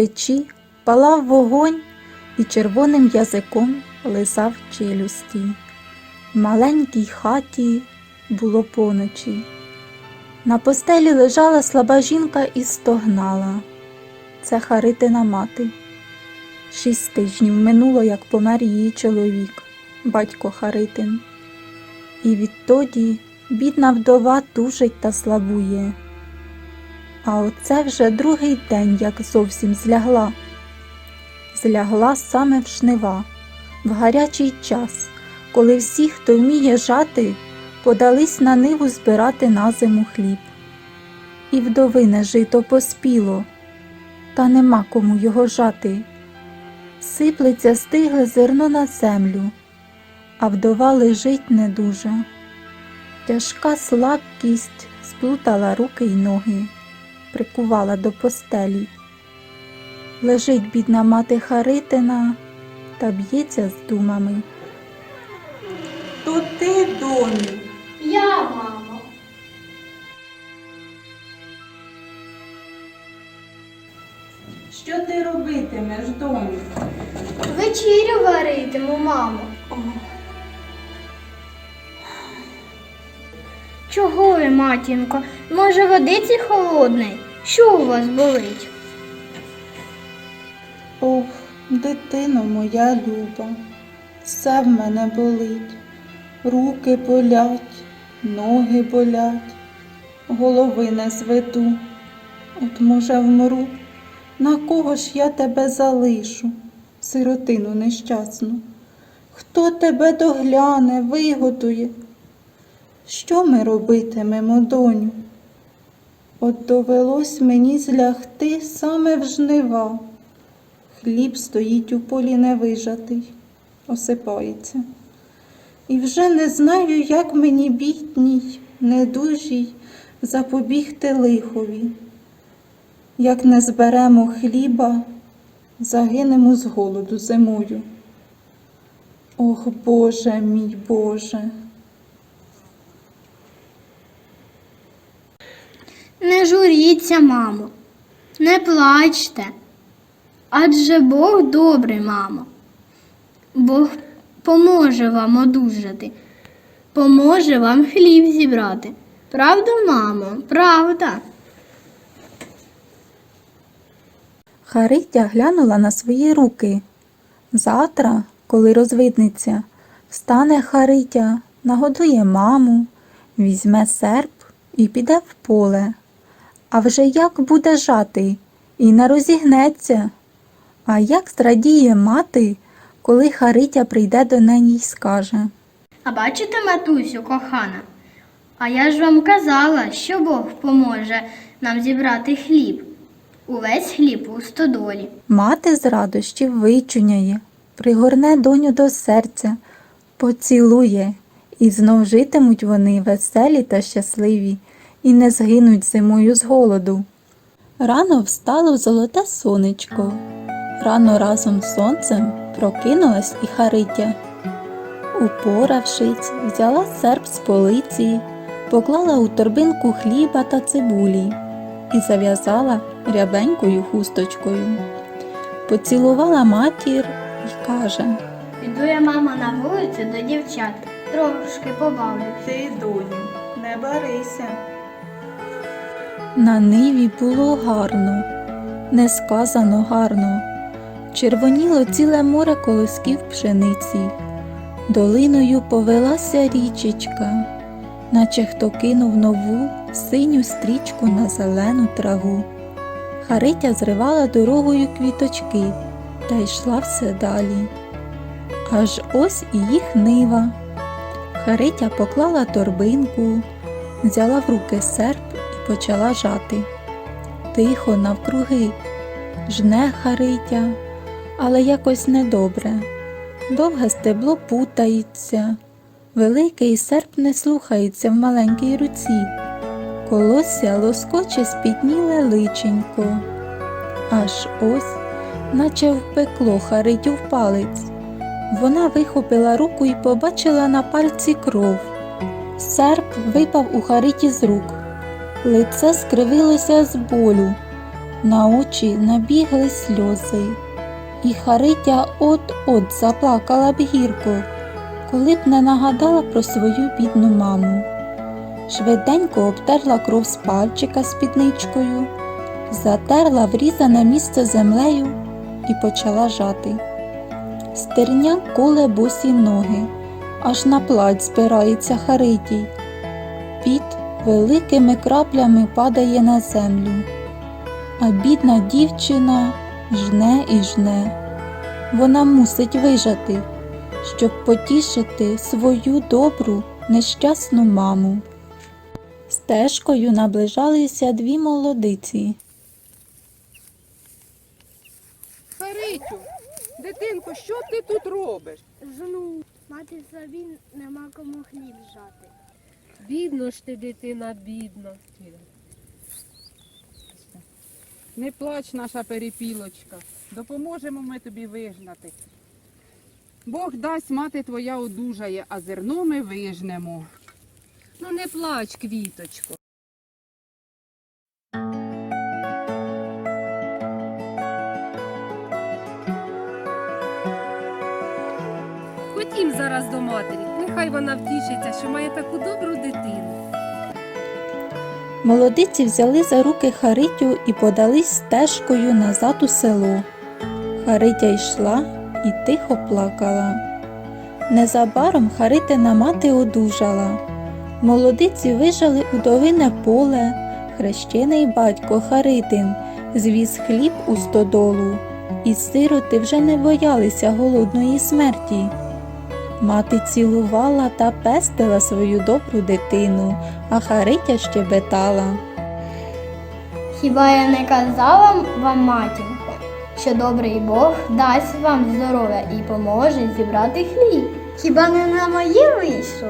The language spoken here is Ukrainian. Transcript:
печі палав вогонь і червоним язиком лизав челюсті. В маленькій хаті було поночі. На постелі лежала слаба жінка і стогнала. Це Харитина мати. Шість тижнів минуло, як помер її чоловік, батько Харитин. І відтоді бідна вдова тужить та слабує. А оце вже другий день, як зовсім злягла. Злягла саме в жнива, в гарячий час, коли всі, хто вміє жати, подались на ниву збирати на зиму хліб. І вдовине жито поспіло, та нема кому його жати. Сиплеться стигле зерно на землю, а вдова лежить недуже. Тяжка слабкість сплутала руки й ноги, прикувала до постелі. Лежить бідна мати Харитина та б'ється з думами. То ти, доню, Я, мамо. що ти робитимеш, доню? Вечерю варитиму, мамо. Чого ви, матінко? Може, водиці холодної? Що у вас болить? Ох, дитино моя люба, все в мене болить, руки болять, ноги болять, голови не зведу. От, може, вмру, на кого ж я тебе залишу, сиротину нещасну? Хто тебе догляне, виготує? Що ми робитимемо, доню? От довелось мені злягти саме в жнива. Хліб стоїть у полі невижатий, осипається. І вже не знаю, як мені бідній, недужій запобігти лихові. Як не зберемо хліба, загинемо з голоду зимою. Ох, Боже мій Боже. Не журіться, мамо, не плачте. Адже Бог добрий, мамо. Бог поможе вам одужати, поможе вам хліб зібрати. Правда, мамо? Правда. Харитя глянула на свої руки. Завтра, коли розвиднеться, встане Харитя, нагодує маму, візьме серп і піде в поле. А вже як буде жати і не розігнеться. А як зрадіє мати, коли Харитя прийде до неї й скаже. А бачите, матусю, кохана? А я ж вам казала, що Бог поможе нам зібрати хліб. Увесь хліб у стодолі. Мати з радощів вичуняє, пригорне доню до серця, поцілує, і знов житимуть вони веселі та щасливі, і не згинуть зимою з голоду. Рано встало золоте сонечко. Рано разом з сонцем прокинулась і Харитя. Упоравшись, взяла серп з полиці, поклала у торбинку хліба та цибулі і зав'язала рябенькою хусточкою. Поцілувала матір і каже Піду я, мама, на вулицю до дівчат, трошки побавлюсь. Ти, доню, не барися. На ниві було гарно, несказано гарно. Червоніло ціле море колосків пшениці. Долиною повелася річечка, наче хто кинув нову синю стрічку на зелену траву. Харитя зривала дорогою квіточки та йшла все далі. Аж ось і їх нива. Харитя поклала торбинку, взяла в руки серп почала жати. Тихо навкруги, жне Харитя, але якось недобре. Довге стебло путається, великий серп не слухається в маленькій руці. Колосся лоскоче спітніле личенько. Аж ось, наче впекло Харитю в палець. Вона вихопила руку і побачила на пальці кров. Серп випав у Хариті з рук. Лице скривилося з болю. На очі набігли сльози, і Харитя от-от заплакала б гірко, коли б не нагадала про свою бідну маму. Швиденько обтерла кров з пальчика спідничкою, затерла врізане місце землею і почала жати. Стерня коле босі ноги, аж на плать збирається Харитій. Піт великими краплями падає на землю, а бідна дівчина жне і жне. Вона мусить вижати, щоб потішити свою добру, нещасну маму. Стежкою наближалися дві молодиці. Харитю, дитинко, що ти тут робиш? Жну, мати собі нема кому хліб жати. Бідно ж ти, дитина, бідна. Не плач, наша перепілочка. Допоможемо ми тобі вижнати. Бог дасть, мати твоя одужає, а зерно ми вижнемо. Ну не плач, квіточко. Ходім зараз до матері, нехай вона втішиться, що має таку добру дитину. Молодиці взяли за руки Харитю і подались стежкою назад у село. Харитя йшла і тихо плакала. Незабаром Харитина мати одужала. Молодиці вижали удовине поле, хрещений батько Харитин звіз хліб у стодолу, і сироти вже не боялися голодної смерті. Мати цілувала та пестила свою добру дитину, а Харитя щебетала. Хіба я не казала вам, матінко, що добрий Бог дасть вам здоров'я і поможе зібрати хліб? Хіба не на моє вийшло?